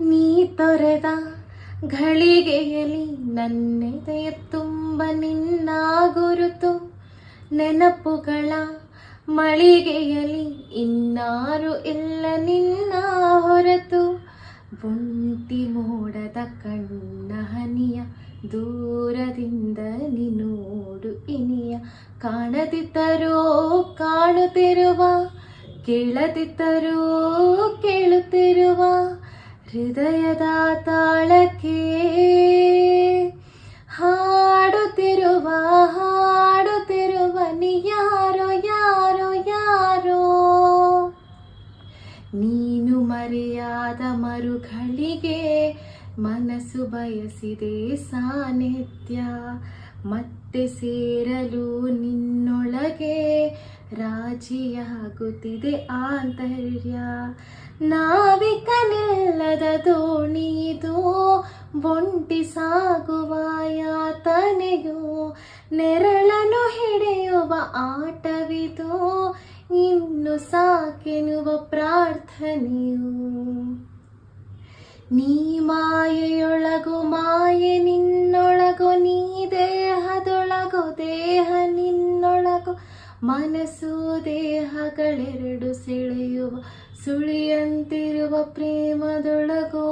ನೀ ತೊರೆದ ಘಳಿಗೆಯಲಿ ನನ್ನೆದೆಯ ತುಂಬ ನಿನ್ನ ಗುರುತು. ನೆನಪುಗಳ ಮಳಿಗೆಯಲಿ ಇನ್ನಾರು ಇಲ್ಲ ನಿನ್ನ ಹೊರತು. ಬುಂಟಿ ಮೋಡದ ಕಣ್ಣ ಹನಿಯ ದೂರದಿಂದ ನೀ ನೋಡು ಇನಿಯ. ಕಾಣದಿದ್ದರೂ ಕಾಣುತ್ತಿರುವ ಕೇಳದಿದ್ದರೂ ಕೇಳುತ್ತಿರುವ ಹೃದಯದ ತಾಳಕ್ಕೆ. ಹಾಡುತ್ತಿರುವ ಹಾಡುತ್ತಿರುವ ಯಾರೋ ಯಾರೋ ಯಾರೋ. ನೀನು ಮರೆಯಾದ ಮರುಗಳಿಗೆ ಮನಸ್ಸು ಬಯಸಿದೆ ಸಾನ್ನಿಧ್ಯ. ಮತ್ತೆ ಸೇರಲು ನಿನ್ನೊಳಗೆ ರಾಜಿಯಾಗುತ್ತಿದೆ ಆಂತರ್ಯ. ನಾವಿಕನಿಲ್ಲದ ದೋಣಿದು ಬೊಂಟಿ ಸಾಗುವ ಯಾತನೆಯು, ನೆರಳನ್ನು ಹಿಡಿಯುವ ಆಟವಿದು, ಇನ್ನು ಸಾಕೆನ್ನುವ ಪ್ರಾರ್ಥನೆಯು. ನೀ ಮಾಯೆಯೊಳಗು, ಮಾಯೆ ನಿನ್ನೊಳಗು, ನೀ ದೇಹದೊಳಗು, ದೇಹ ನಿನ್ನೊಳಗು ಮನಸ್ಸು ದೇಹಗಳೆರಡು ಸೆಳೆಯುವ ಸುಳಿಯಂತಿರುವ ಪ್ರೇಮದೊಳಗೋ